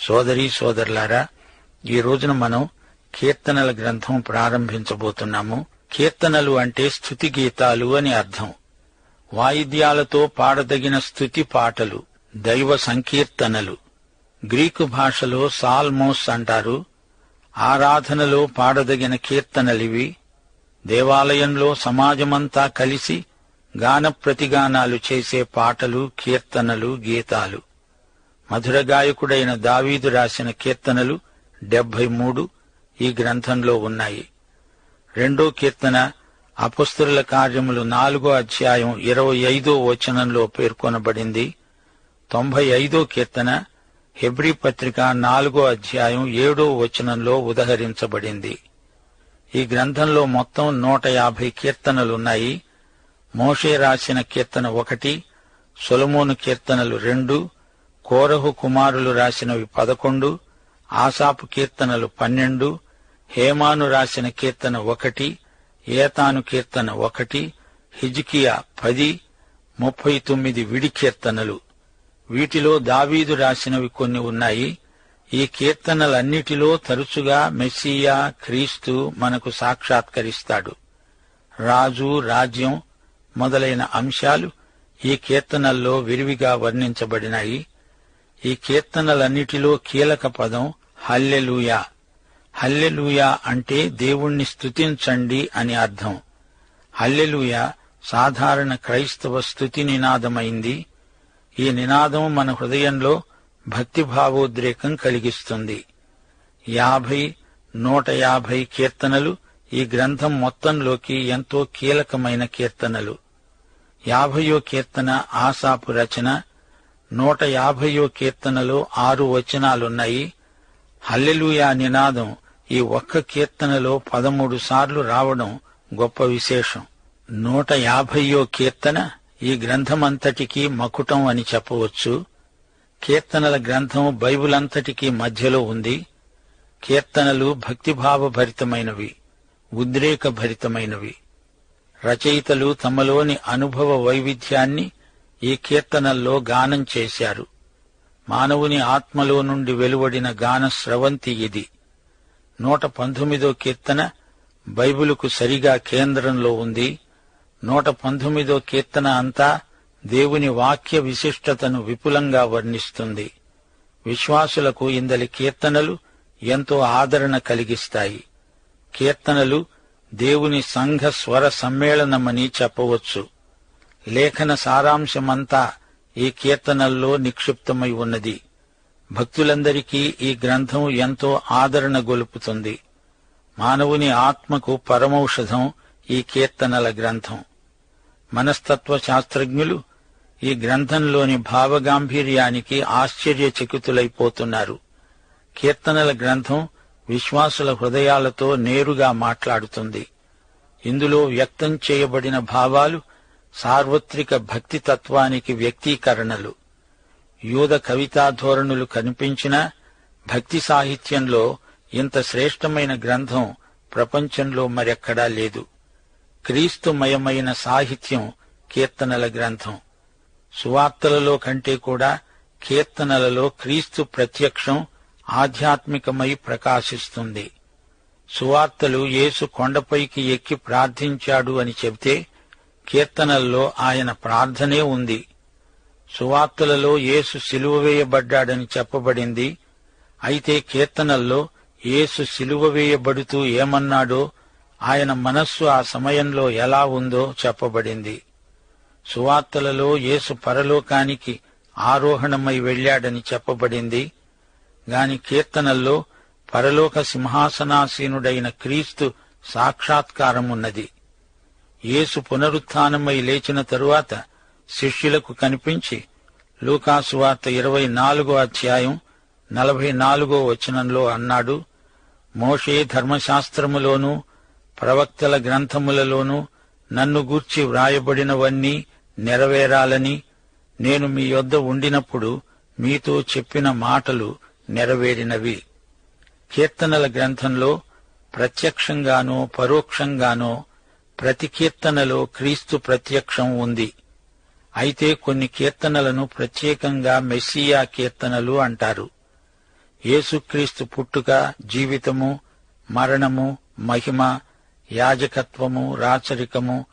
సోదరీ సోదరులారా ఈ రోజున మనం కీర్తనల గ్రంథం ప్రారంభించబోతున్నాము. కీర్తనలు అంటే స్థుతి గీతాలు అని అర్థం. వాయిద్యాలతో పాడదగిన స్థుతి పాటలు దైవ సంకీర్తనలు. గ్రీకు భాషలో సాల్మోస్ అంటారు. ఆరాధనలో పాడదగిన కీర్తనలివి. దేవాలయంలో సమాజమంతా కలిసి గాన ప్రతిగానాలు చేసే పాటలు కీర్తనలు గీతాలు. మధుర గాయకుడైన దావీదు రాసిన కీర్తనలు డెబ్బై మూడు ఈ గ్రంథంలో ఉన్నాయి. రెండో కీర్తన అపస్తుల కార్యములు నాలుగో అధ్యాయం ఇరవై ఐదో వచనంలో పేర్కొనబడింది. తొంభై ఐదో కీర్తన హెబ్రీ పత్రిక నాలుగో అధ్యాయం ఏడో వచనంలో ఉదహరించబడింది. ఈ గ్రంథంలో మొత్తం నూట యాభై కీర్తనలున్నాయి. మోషే రాసిన కీర్తన ఒకటి సొలమోను కీర్తనలు రెండు కోరహు కుమారులు రాసినవి పదకొండు ఆసాపు కీర్తనలు పన్నెండు హేమాను రాసిన కీర్తన ఒకటి ఏతాను కీర్తన ఒకటి హిజ్కియా పది ముప్పై తొమ్మిది విడి కీర్తనలు. వీటిలో దావీదు రాసినవి కొన్ని ఉన్నాయి. ఈ కీర్తనలన్నిటిలో తరచుగా మెస్సియా క్రీస్తు మనకు సాక్షాత్కరిస్తాడు. రాజు రాజ్యం మొదలైన అంశాలు ఈ కీర్తనల్లో విరివిగా వర్ణించబడినాయి. ఈ కీర్తనలన్నిటిలో కీలక పదం హల్లెలూయా. హల్లెలూయా అంటే దేవుణ్ణి స్తుతించండి అని అర్థం. హల్లెలూయా సాధారణ క్రైస్తవ స్థుతి నినాదమైంది. ఈ నినాదం మన హృదయంలో భక్తి భావోద్రేకం కలిగిస్తుంది. యాభై నూట యాభై కీర్తనలు ఈ గ్రంథం మొత్తంలోకి ఎంతో కీలకమైన కీర్తనలు. యాభయో కీర్తన ఆసాపు రచన నూట యాభయో కీర్తనలో ఆరు వచనాలున్నాయి. హల్లెలూయా నినాదం ఈ ఒక్క కీర్తనలో పదమూడు సార్లు రావడం గొప్ప విశేషం. నూట యాభయో కీర్తన ఈ గ్రంథమంతటికీ మకుటం అని చెప్పవచ్చు. కీర్తనల గ్రంథం బైబుల్ అంతటికీ మధ్యలో ఉంది. కీర్తనలు భక్తిభావ భరితమైనవి ఉద్రేక భరితమైనవి రచయితలు తమలోని అనుభవ వైవిధ్యాన్ని ఈ కీర్తనల్లో గానం చేశారు. మానవుని ఆత్మలో నుండి వెలువడిన గాన స్రవంతి ఇది. నూట పంతొమ్మిదో కీర్తన బైబిలుకు సరిగా కేంద్రంలో ఉంది. నూట పంతొమ్మిదో కీర్తన అంతా దేవుని వాక్య విశిష్టతను విపులంగా వర్ణిస్తుంది. విశ్వాసులకు ఇందలి కీర్తనలు ఎంతో ఆదరణ కలిగిస్తాయి. కీర్తనలు దేవుని సంఘ స్వర సమ్మేళనమని చెప్పవచ్చు. లేఖన సారాంశమంతా ఈ కీర్తనల్లో నిక్షిప్తమై ఉన్నది. భక్తులందరికీ ఈ గ్రంథం ఎంతో ఆదరణ గొలుపుతుంది. మానవుని ఆత్మకు పరమౌషధం ఈ కీర్తనల గ్రంథం. మనస్తత్వ శాస్త్రజ్ఞులు ఈ గ్రంథంలోని భావగాంభీర్యానికి ఆశ్చర్యచకితులైపోతున్నారు. కీర్తనల గ్రంథం విశ్వాసుల హృదయాలతో నేరుగా మాట్లాడుతుంది. ఇందులో వ్యక్తం చేయబడిన భావాలు సార్వత్రిక భక్తి తత్వానికి వ్యక్తీకరణలు. యూద కవితా ధోరణులు కనిపించినా భక్తి సాహిత్యంలో ఇంత శ్రేష్టమైన గ్రంథం ప్రపంచంలో మరెక్కడా లేదు. క్రీస్తుమయమైన సాహిత్యం కీర్తనల గ్రంథం. సువార్తలలో కంటే కూడా కీర్తనలలో క్రీస్తు ప్రత్యక్షం ఆధ్యాత్మికమై ప్రకాశిస్తుంది. సువార్తలు యేసు కొండపైకి ఎక్కి ప్రార్థించాడు అని చెబితే కీర్తనల్లో ఆయన ప్రార్థనే ఉంది. సువార్తలలో యేసు సిలువ వేయబడ్డాడని చెప్పబడింది. అయితే కీర్తనల్లో యేసు సిలువ వేయబడుతూ ఏమన్నాడో ఆయన మనస్సు ఆ సమయంలో ఎలా ఉందో చెప్పబడింది. సువార్తలలో యేసు పరలోకానికి ఆరోహణమై వెళ్ళాడని చెప్పబడింది. గాని కీర్తనల్లో పరలోక సింహాసనాసీనుడైన క్రీస్తు సాక్షాత్కారమున్నది. యేసు పునరుత్థానమై లేచిన తరువాత శిష్యులకు కనిపించి లూకాసు వార్త ఇరవై నాలుగో అధ్యాయం నలభై నాలుగో వచనంలో అన్నాడు మోషే ధర్మశాస్త్రములోనూ ప్రవక్తల గ్రంథములలోనూ నన్ను గూర్చి వ్రాయబడినవన్నీ నెరవేరాలని నేను మీ యొద్ద ఉండినప్పుడు మీతో చెప్పిన మాటలు నెరవేరినవి. కీర్తనల గ్రంథంలో ప్రత్యక్షంగానో పరోక్షంగానో ప్రతి కీర్తనలో క్రీస్తు ప్రత్యక్షం ఉంది. అయితే కొన్ని కీర్తనలను ప్రత్యేకంగా మెస్సియా కీర్తనలు అంటారు. యేసుక్రీస్తు పుట్టుక జీవితము మరణము మహిమ యాజకత్వము రాచరికము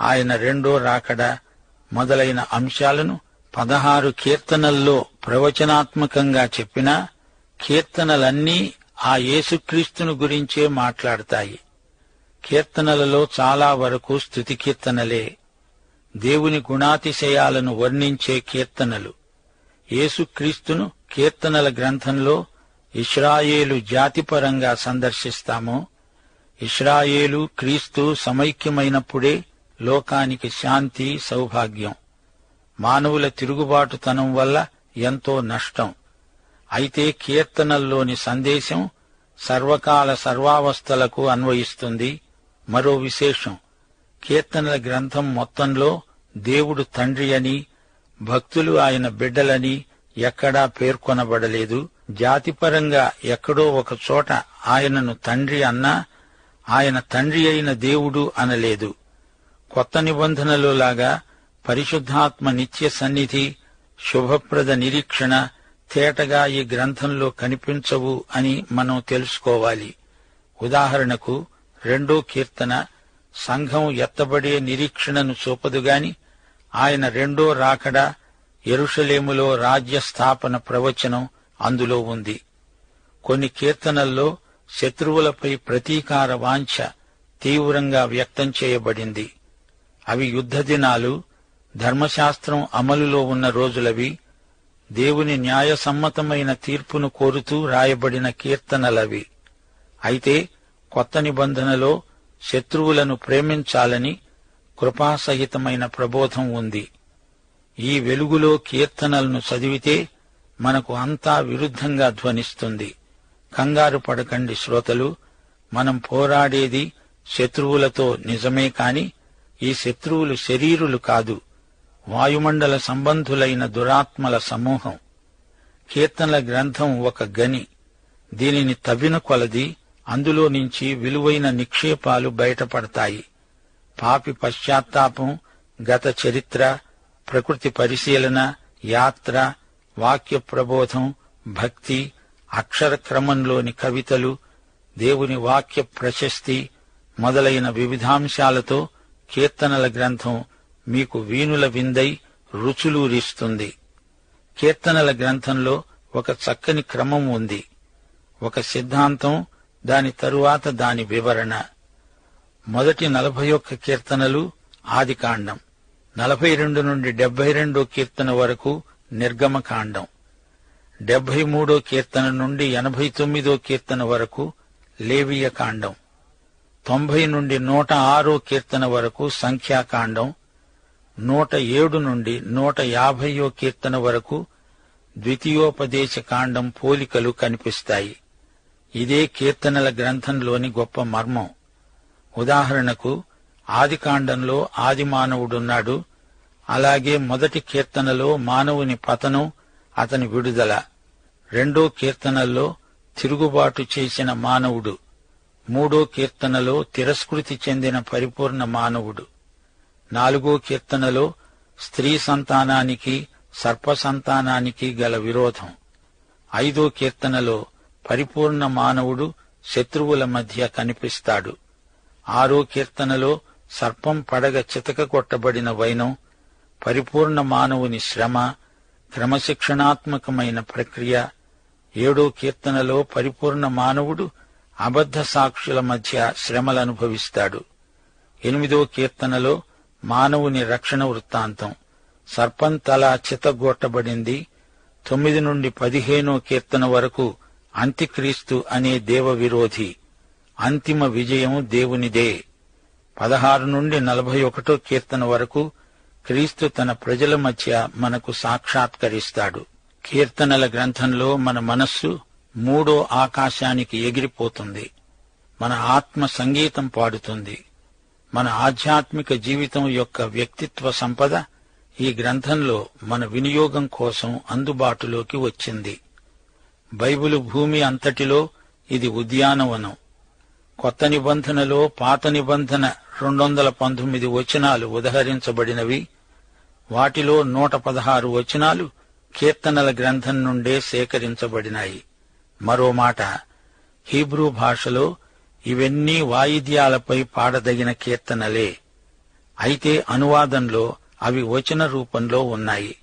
ఆయన రెండో రాకడ మొదలైన అంశాలను పదహారు కీర్తనల్లో ప్రవచనాత్మకంగా చెప్పినా కీర్తనలన్నీ ఆ యేసుక్రీస్తును గురించే మాట్లాడతాయి. కీర్తనలలో చాలా వరకు స్థుతి కీర్తనలే. దేవుని గుణాతిశయాలను వర్ణించే కీర్తనలు. యేసుక్రీస్తును కీర్తనల గ్రంథంలో ఇస్రాయేలు జాతిపరంగా సందర్శిస్తామో. ఇస్రాయేలు క్రీస్తు సమైక్యమైనప్పుడే లోకానికి శాంతి సౌభాగ్యం. మానవుల తిరుగుబాటుతనం వల్ల ఎంతో నష్టం. అయితే కీర్తనల్లోని సందేశం సర్వకాల సర్వావస్థలకు అన్వయిస్తుంది. మరో విశేషం. కీర్తనల గ్రంథం మొత్తంలో దేవుడు తండ్రి అని భక్తులు ఆయన బిడ్డలని ఎక్కడా పేర్కొనబడలేదు. జాతిపరంగా ఎక్కడో ఒక చోట ఆయనను తండ్రి అన్నా ఆయన తండ్రి అయిన దేవుడు అనలేదు. కొత్త నిబంధనలో లాగా పరిశుద్ధాత్మ నిత్య సన్నిధి శుభప్రద నిరీక్షణ తేటగా ఈ గ్రంథంలో కనిపించవు అని మనం తెలుసుకోవాలి. ఉదాహరణకు రెండో కీర్తన సంఘం ఎత్తబడే నిరీక్షణను చూపదుగాని ఆయన రెండో రాకడ ఎరుషలేములో రాజ్య స్థాపన ప్రవచనం అందులో ఉంది. కొన్ని కీర్తనల్లో శత్రువులపై ప్రతీకార వాంఛ తీవ్రంగా వ్యక్తం చేయబడింది. అవి యుద్ధ దినాలు ధర్మశాస్త్రం అమలులో ఉన్న రోజులవి దేవుని న్యాయసమ్మతమైన తీర్పును కోరుతూ రాయబడిన కీర్తనలవి. అయితే కొత్త నిబంధనలో శత్రువులను ప్రేమించాలని కృపాసహితమైన ప్రబోధం ఉంది. ఈ వెలుగులో కీర్తనలను చదివితే మనకు అంతా విరుద్ధంగా ధ్వనిస్తుంది. కంగారు పడకండి శ్రోతలు మనం పోరాడేది శత్రువులతో నిజమే కాని ఈ శత్రువులు శరీరులు కాదు వాయుమండల సంబంధులైన దురాత్మల సమూహం. కీర్తనల గ్రంథం ఒక గని దీనిని తవ్విన కొలది అందులో నుంచి విలువైన నిక్షేపాలు బయటపడతాయి. పాపి పశ్చాత్తాపం గత చరిత్ర ప్రకృతి పరిశీలన యాత్ర వాక్య ప్రబోధం భక్తి అక్షర క్రమంలోని కవితలు దేవుని వాక్య ప్రశస్తి మొదలైన వివిధాంశాలతో కీర్తనల గ్రంథం మీకు వీణుల విందై రుచులూరిస్తుంది. కీర్తనల గ్రంథంలో ఒక చక్కని క్రమం ఉంది. ఒక సిద్ధాంతం దాని తరువాత దాని వివరణ. మొదటి నలభై ఒక్క కీర్తనలు ఆదికాండం నలభై రెండు నుండి డెబ్బై రెండో కీర్తన వరకు నిర్గమకాండం డెబ్బై మూడో కీర్తన నుండి ఎనభై తొమ్మిదో కీర్తన వరకు లేవియ కాండం. తొంభై నుండి నూట ఆరో కీర్తన వరకు సంఖ్యాకాండం నూట ఏడు నుండి నూట యాభైయో కీర్తన వరకు ద్వితీయోపదేశ కాండం పోలికలు కనిపిస్తాయి. ఇదే కీర్తనల గ్రంథంలోని గొప్ప మర్మం. ఉదాహరణకు ఆదికాండంలో ఆది మానవుడున్నాడు అలాగే మొదటి కీర్తనలో మానవుని పతనం అతని విడుదల. రెండో కీర్తనల్లో తిరుగుబాటు చేసిన మానవుడు మూడో కీర్తనలో తిరస్కృతి చెందిన పరిపూర్ణ మానవుడు నాలుగో కీర్తనలో స్త్రీ సంతానానికి సర్ప సంతానానికి గల విరోధం. ఐదో కీర్తనలో పరిపూర్ణ మానవుడు శత్రువుల మధ్య కనిపిస్తాడు. ఆరో కీర్తనలో సర్పం పడగ చితక కొట్టబడిన వైనం పరిపూర్ణ మానవుని శ్రమ క్రమశిక్షణాత్మకమైన ప్రక్రియ. ఏడో కీర్తనలో పరిపూర్ణ మానవుడు అబద్ధ సాక్షుల మధ్య శ్రమలనుభవిస్తాడు. ఎనిమిదో కీర్తనలో మానవుని రక్షణ వృత్తాంతం. సర్పం తల చితగొట్టబడింది తొమ్మిది నుండి పదిహేనో కీర్తన వరకు అంత్యక్రీస్తు అనే దేవ విరోధి అంతిమ విజయం దేవునిదే. పదహారు నుండి నలభై ఒకటో కీర్తన వరకు క్రీస్తు తన ప్రజల మధ్య మనకు సాక్షాత్కరిస్తాడు. కీర్తనల గ్రంథంలో మన మనస్సు మూడో ఆకాశానికి ఎగిరిపోతుంది. మన ఆత్మ సంగీతం పాడుతుంది. మన ఆధ్యాత్మిక జీవితం యొక్క వ్యక్తిత్వ సంపద ఈ గ్రంథంలో మన వినియోగం కోసం అందుబాటులోకి వచ్చింది. బైబిలు భూమి అంతటిలో ఇది ఉద్యానవనం. కొత్త నిబంధనలో పాత నిబంధన రెండు వందల పంతొమ్మిది వచనాలు ఉదహరించబడినవి. వాటిలో నూట పదహారు వచనాలు కీర్తనల గ్రంథం నుండే సేకరించబడినాయి. మరో మాట హీబ్రూ భాషలో ఇవన్నీ వాయిద్యాలపై పాడదగిన కీర్తనలే. అయితే అనువాదంలో అవి వచన రూపంలో ఉన్నాయి.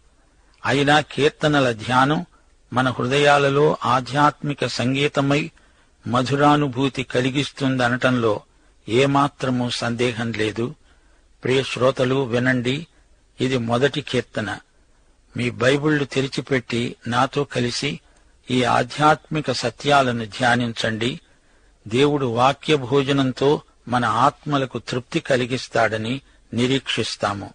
అయినా కీర్తనల ధ్యానం మన హృదయాలలో ఆధ్యాత్మిక సంగీతమై మధురానుభూతి కలిగిస్తుందనటంలో ఏమాత్రమూ సందేహం లేదు. ప్రియ శ్రోతలు వినండి. ఇది మొదటి కీర్తన. మీ బైబిళ్ళు తెరిచిపెట్టి నాతో కలిసి ఈ ఆధ్యాత్మిక సత్యాలను ధ్యానించండి. దేవుడు వాక్య భోజనంతో మన ఆత్మలకు తృప్తి కలిగిస్తాడని నిరీక్షిస్తాము.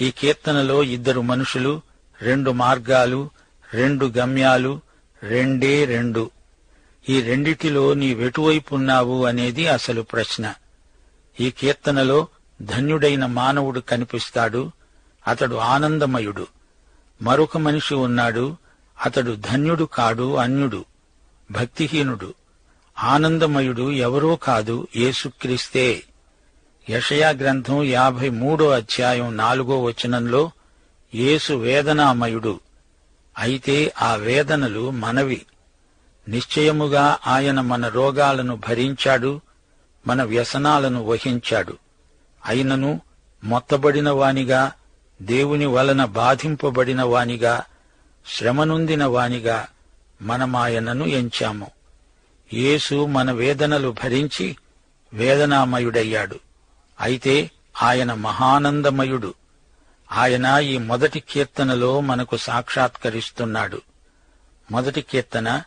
ఈ కీర్తనలో ఇద్దరు మనుషులు రెండు మార్గాలు రెండు గమ్యాలు రెండే రెండు. ఈ రెండిటిలో నీవెటువైపున్నావు అనేది అసలు ప్రశ్న. ఈ కీర్తనలో ధన్యుడైన మానవుడు కనిపిస్తాడు అతడు ఆనందమయుడు. మరొక మనిషి ఉన్నాడు అతడు ధన్యుడు కాడు అన్యుడు భక్తిహీనుడు. ఆనందమయుడు ఎవరో కాదు యేసుక్రీస్తే. యషయా గ్రంథం యాభై మూడో అధ్యాయం నాలుగో వచనంలో యేసు వేదనామయుడు. అయితే ఆ వేదనలు మనవి. నిశ్చయముగా ఆయన మన రోగాలను భరించాడు మన వ్యసనాలను వహించాడు. అయినను మొత్తబడిన వానిగా దేవుని వలన బాధింపబడిన వానిగా శ్రమనుందిన వానిగా మనమాయనను ఎంచాము. యేసు మన వేదనలు భరించి వేదనామయుడయ్యాడు. అయితే ఆయన మహానందమయుడు. ఆయన ఈ మొదటి కీర్తనలో మనకు సాక్షాత్కరిస్తున్నాడు. మొదటి కీర్తన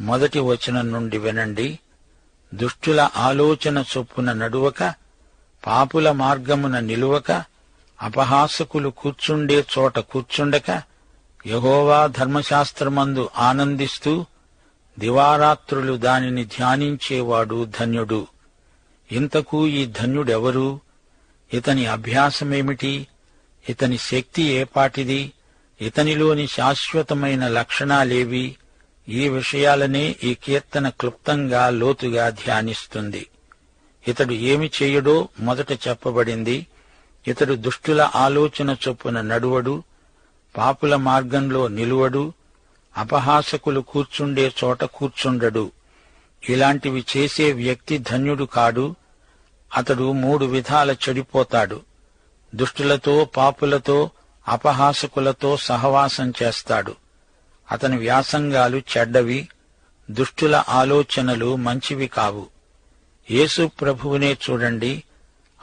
మొదటి వచనం నుండి వినండి. దుష్టుల ఆలోచన చొప్పున నడువక పాపుల మార్గమున నిలువక అపహాసకులు కూర్చుండే చోట కూర్చుండక యహోవా ధర్మశాస్త్రమందు ఆనందిస్తూ దివారాత్రులు దానిని ధ్యానించేవాడు ధన్యుడు. ఇంతకు ఈ ధన్యుడెవరు? ఇతని అభ్యాసమేమిటి? ఇతని శక్తి ఏపాటిది ఇతనిలోని శాశ్వతమైన లక్షణాలేవి? ఈ విషయాలనే ఈ కీర్తన క్లుప్తంగా లోతుగా ధ్యానిస్తుంది. ఇతడు ఏమి చేయడో మొదట చెప్పబడింది. ఇతడు దుష్టుల ఆలోచన చొప్పున నడువడు పాపుల మార్గంలో నిలువడు అపహాసకులు కూర్చుండే చోట కూర్చుండడు. ఇలాంటివి చేసే వ్యక్తి ధన్యుడు కాడు అతడు మూడు విధాల చెడిపోతాడు. దుష్టులతో పాపులతో అపహాసకులతో సహవాసం చేస్తాడు. అతని వ్యాసంగాలు చెడ్డవి దుష్టుల ఆలోచనలు మంచివి కావు. యేసు ప్రభువునే చూడండి.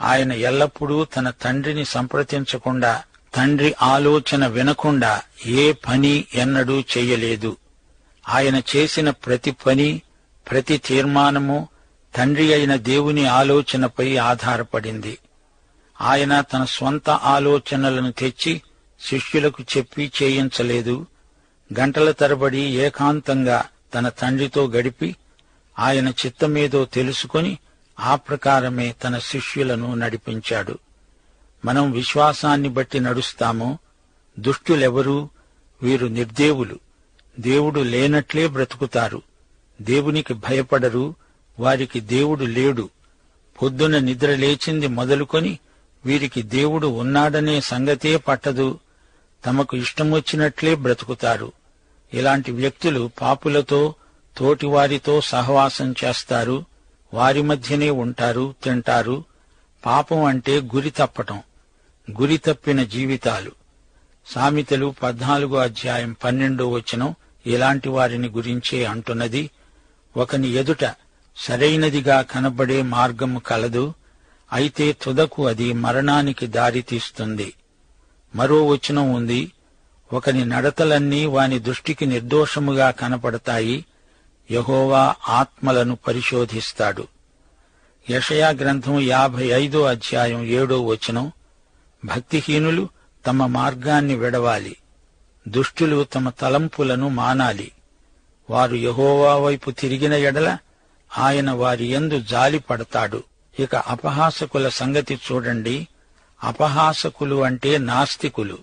ఆయన ఎల్లప్పుడూ తన తండ్రిని సంప్రదించకుండా తండ్రి ఆలోచన వినకుండా ఏ పని ఎన్నడూ చెయ్యలేదు ఆయన చేసిన ప్రతి పని ప్రతి తీర్మానము తండ్రి అయిన దేవుని ఆలోచనపై ఆధారపడింది. ఆయన తన స్వంత ఆలోచనలను తెచ్చి శిష్యులకు చెప్పి చేయించలేదు. గంటల తరబడి ఏకాంతంగా తన తండ్రితో గడిపి ఆయన చిత్తమేదో తెలుసుకొని ఆ ప్రకారమే తన శిష్యులను నడిపించాడు. మనం విశ్వాసాన్ని బట్టి నడుస్తాము దుష్టులెవరు వీరు నిర్దేవులు. దేవుడు లేనట్లే బ్రతుకుతారు. దేవునికి భయపడరు వారికి దేవుడు లేడు. పొద్దున నిద్ర లేచింది మొదలుకొని వీరికి దేవుడు ఉన్నాడనే సంగతే పట్టదు. తమకు ఇష్టమొచ్చినట్లే బ్రతుకుతారు. ఇలాంటి వ్యక్తులు పాపులతో తోటివారితో సహవాసం చేస్తారు. వారి మధ్యనే ఉంటారు తింటారు. పాపం అంటే గురి తప్పటం గురి తప్పిన జీవితాలు. సామెతలు పద్నాలుగో అధ్యాయం పన్నెండో వచనం ఇలాంటి వారిని గురించే అంటున్నది. ఒకని ఎదుట సరైనదిగా కనబడే మార్గము కలదు. అయితే తుదకు అది మరణానికి దారితీస్తుంది మరో వచనం ఉంది ఒకని నడతలన్నీ వాని దృష్టికి నిర్దోషముగా కనపడతాయి యహోవా ఆత్మలను పరిశోధిస్తాడు. యషయా గ్రంథం యాభై ఐదో అధ్యాయం ఏడో వచనం భక్తిహీనులు తమ మార్గాన్ని విడవాలి దుష్టులు తమ తలంపులను మానాలి. వారు యహోవా వైపు తిరిగిన ఎడల ఆయన వారి యందు జాలి పడతాడు ఇక అపహాసకుల సంగతి చూడండి. అపహాసకులు అంటే నాస్తికులు.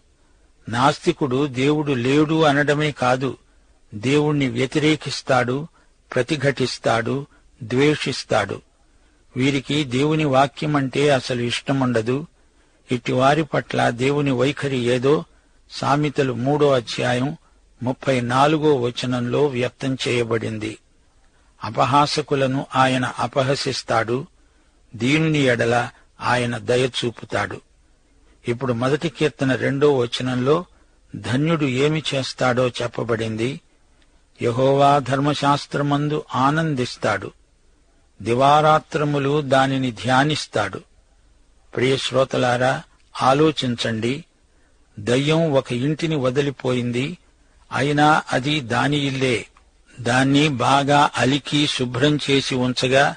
నాస్తికుడు దేవుడు లేడు అనడమే కాదు. దేవుణ్ణి వ్యతిరేకిస్తాడు ప్రతిఘటిస్తాడు ద్వేషిస్తాడు. వీరికి దేవుని వాక్యమంటే అసలు ఇష్టముండదు. ఇట్టి వారి పట్ల దేవుని వైఖరి ఏదో సామెతలు మూడో అధ్యాయం ముప్పై నాలుగో వచనంలో వ్యక్తం చేయబడింది. అపహాసకులను ఆయన అపహసిస్తాడు దీనిని ఎడల ఆయన దయ చూపుతాడు. ఇప్పుడు మొదటి కీర్తన రెండో వచనంలో ధన్యుడు ఏమి చేస్తాడో చెప్పబడింది. యహోవా ధర్మశాస్త్రమందు ఆనందిస్తాడు. దివారాత్రములు దానిని ధ్యానిస్తాడు. ప్రియ శ్రోతలారా ఆలోచించండి. దయ్యం ఒక ఇంటిని వదిలిపోయింది. అయినా అది దాని ఇల్లే. దాన్ని బాగా అలికి శుభ్రం చేసి ఉంచగా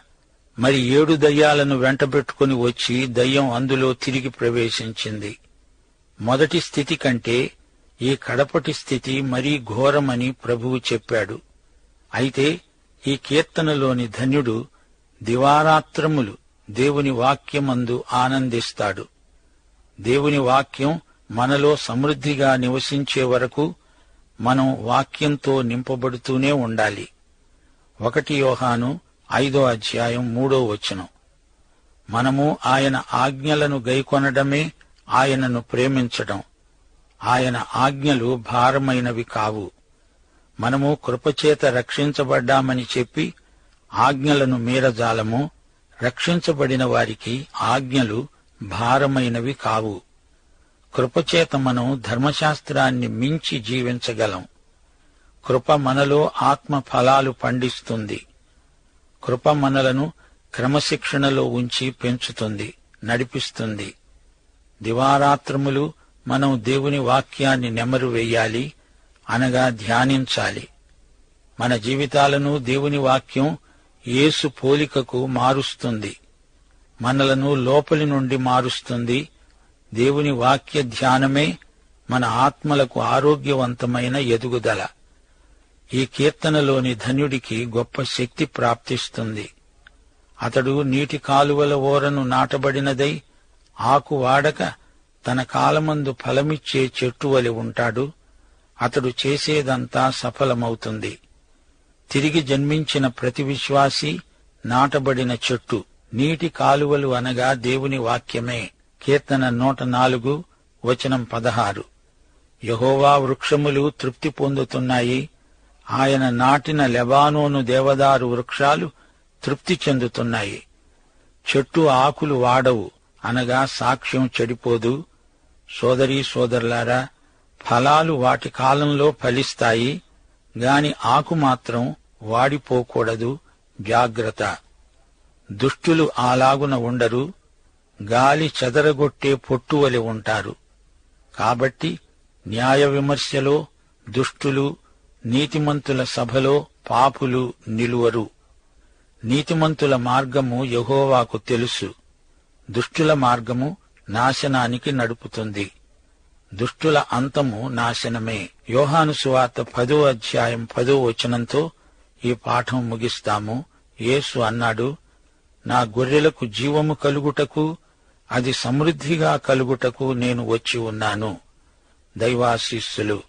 మరి ఏడు దయ్యాలను వెంటబెట్టుకుని వచ్చి దయ్యం అందులో తిరిగి ప్రవేశించింది. మొదటి స్థితి కంటే ఈ కడపటి స్థితి మరీ ఘోరమని ప్రభువు చెప్పాడు. అయితే ఈ కీర్తనలోని ధన్యుడు దివారాత్రములు దేవుని వాక్యమందు ఆనందిస్తాడు. దేవుని వాక్యం మనలో సమృద్ధిగా నివసించే వరకు మనం వాక్యంతో నింపబడుతూనే ఉండాలి. ఒకటి యోహాను ఐదో అధ్యాయం మూడో వచనం. మనము ఆయన ఆజ్ఞలను గైకొనడమే ఆయనను ప్రేమించడం. ఆయన ఆజ్ఞలు భారమైనవి కావు. మనము కృపచేత రక్షించబడ్డామని చెప్పి ఆజ్ఞలను మీరజాలము. రక్షించబడిన వారికి ఆజ్ఞలు భారమైనవి కావు. కృపచేత మనం ధర్మశాస్త్రాన్ని మించి జీవించగలం. కృప మనలో ఆత్మ ఫలాలు పండిస్తుంది. కృప మనలను క్రమశిక్షణలో ఉంచి పెంచుతుంది నడిపిస్తుంది. దివారాత్రములు మనం దేవుని వాక్యాన్ని నెమరు వేయాలి అనగా ధ్యానించాలి. మన జీవితాలను దేవుని వాక్యం యేసు పోలికకు మారుస్తుంది. మనలను లోపలి నుండి మారుస్తుంది. దేవుని వాక్య ధ్యానమే మన ఆత్మలకు ఆరోగ్యవంతమైన ఎదుగుదల. ఈ కీర్తనలోని ధన్యుడికి గొప్ప శక్తి ప్రాప్తిస్తుంది. అతడు నీటి కాలువల ఓరను నాటబడినదై ఆకు వాడక తన కాలమందు ఫలమిచ్చే చెట్టు వలి ఉంటాడు. అతడు చేసేదంతా సఫలమవుతుంది. తిరిగి జన్మించిన ప్రతి విశ్వాసి నాటబడిన చెట్టు నీటి కాలువలు అనగా దేవుని వాక్యమే. కీర్తన నూట నాలుగు వచనం పదహారు. యహోవా వృక్షములు తృప్తి పొందుతున్నాయి. ఆయన నాటిన లెబానోను దేవదారు వృక్షాలు తృప్తి చెందుతున్నాయి. చెట్టు ఆకులు వాడవు అనగా సాక్ష్యం చెడిపోదు. సోదరీ సోదరులారా ఫలాలు వాటి కాలంలో ఫలిస్తాయి గాని ఆకు మాత్రం వాడిపోకూడదు. జాగ్రత్త. దుష్టులు అలాగున ఉండరు గాలి చెదరగొట్టే పొట్టువలి ఉంటారు. కాబట్టి న్యాయ విమర్శలో దుష్టులు నీతిమంతుల సభలో పాపులు నిలువరు. నీతిమంతుల మార్గము యహోవాకు తెలుసు. దుష్టుల మార్గము నాశనానికి నడుపుతుంది. దుష్టుల అంతము నాశనమే. యోహాను సువార్త పదో అధ్యాయం పదో వచనంతో ఈ పాఠం ముగిస్తాము. యేసు అన్నాడు నా గొర్రెలకు జీవము కలుగుటకు అది సమృద్ధిగా కలుగుటకు నేను వచ్చి ఉన్నాను. దైవాశీస్సులు.